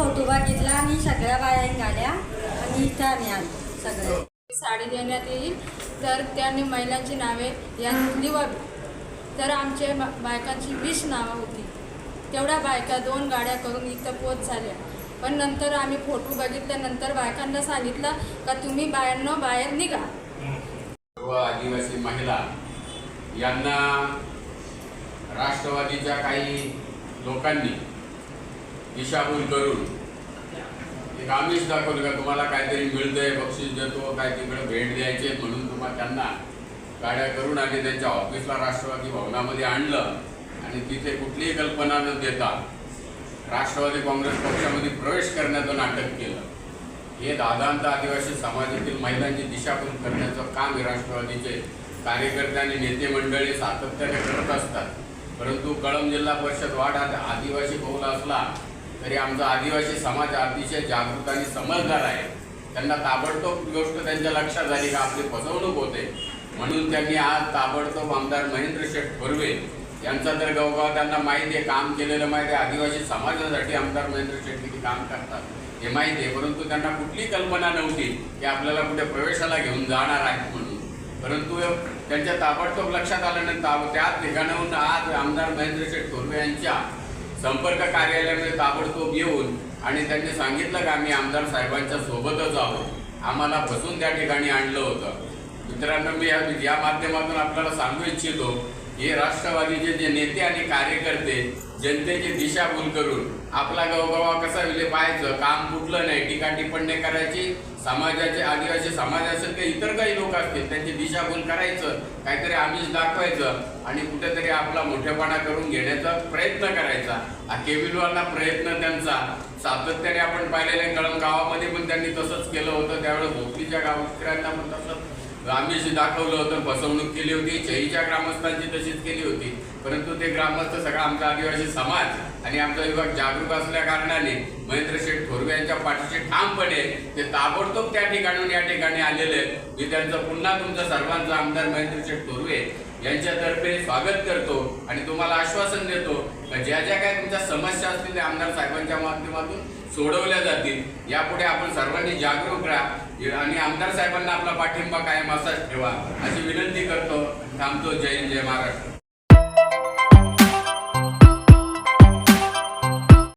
Photo बघितला आणि सगळ्या बाया गाड्या आणि इथं आम्ही आलो साडी देण्यात येईल. तर त्यांनी महिलांची नावे यात लिवावी तर आमचे बा- बायकांची वीस नावं होती. तेवढ्या बायका दोन गाड्या करून इथं पोच झाल्या. पण नंतर आम्ही फोटो बघितल्यानंतर बायकांना सांगितलं का तुम्ही बायांना बाहेर निघा. सर्व आदिवासी महिला यांना राष्ट्रवादीच्या काही लोकांनी दिशाभूल करून. एक आमिष दाखवलं का तुम्हाला काहीतरी मिळतंय बक्षीस देतो काय तिकडे भेट द्यायचे म्हणून तुम्हाला त्यांना गाड्या करून आणि त्यांच्या ऑफिसला राष्ट्रवादी भवनामध्ये आणलं आणि तिथे कुठलीही कल्पना न देता राष्ट्रवादी काँग्रेस पक्षामध्ये प्रवेश करण्याचं नाटक केलं. हे दादांत आदिवासी समाजातील महिलांची दिशाभूल करण्याचं काम हे राष्ट्रवादीचे कार्यकर्ते आणि नेते मंडळी सातत्याने करत असतात. परंतु कळंब जिल्हा परिषद वाढ आदिवासी बहुल असला तरी आमचा आदिवासी समाज अतिशय जागृत आणि समजदार आहे. त्यांना ताबडतोब गोष्ट त्यांच्या लक्षात झाली का आपली फसवणूक होते. म्हणून त्यांनी आज ताबडतोब आमदार महेंद्र शेठ थोरवे यांचा तर गावगाव त्यांना माहिती आहे काम केलेलं माहिती आहे. आदिवासी समाजासाठी आमदार महेंद्र शेठ किती काम करतात हे माहिती आहे. परंतु त्यांना कुठली कल्पना नव्हती की आपल्याला कुठे प्रवेशाला घेऊन जाणार आहेत म्हणून. परंतु त्यांच्या ताबडतोब लक्षात आल्यानंतर त्या ठिकाणाहून आज आमदार महेंद्र शेठ थोरवे यांच्या संपर्क कार्यालयामध्ये ताबडतोब येऊन आणि त्यांनी सांगितलं का आम्ही आमदार साहेबांच्या सोबतच आहोत. आम्हाला बसून त्या ठिकाणी आणलं होतं. मित्रांनो मी या या माध्यमातून आपल्याला सांगू इच्छितो हे राष्ट्रवादीचे जे नेते आणि कार्यकर्ते जनतेची दिशाभूल करून आपला गवगवा कसा विले पाहायचं काम कुठलं नाही टीका टिप्पणी करायची समाजाचे आदिवासी समाज असेल किंवा इतर काही लोक असतील त्यांची दिशाभूल करायचं काहीतरी आमिष दाखवायचं आणि कुठेतरी आपला मोठेपणा करून घेण्याचा प्रयत्न करायचा. हा केविलवाला प्रयत्न त्यांचा. सातत्याने आपण पाहिलेल्या कळम गावामध्ये पण त्यांनी तसंच केलं होतं त्यावेळेस भोपलीच्या गावकऱ्यांना पण तसंच आमिष दाखवलं होतं फसवणूक केली होती चहीच्या ग्रामस्थांची तशीच केली होती. परंतु ते ग्रामस्थ सगळा आमचा आदिवासी समाज आणि आमचा विभाग जागरूक असल्या कारणाने महेंद्र शेठ थोरवे यांच्या पाठीशी ठामपणे ते ताबडतोब त्या ठिकाणून या ठिकाणी आलेले. मी त्यांचं पुन्हा तुमचं सर्वांचं आमदार महेंद्र शेठ थोरवे यांच्यातर्फे स्वागत करतो आणि तुम्हाला आश्वासन देतो ज्या ज्या काही तुमच्या समस्या असतील त्या आमदार साहेबांच्या माध्यमातून सोडवल्या जातील. यापुढे आपण सर्वांनी जागरूक राहा. आणि आमदार साहेबांना आपला पाठिंबा कायम असाच ठेवा. अशी विनंती करतो. थांबतो. जय हिंद जय महाराष्ट्र.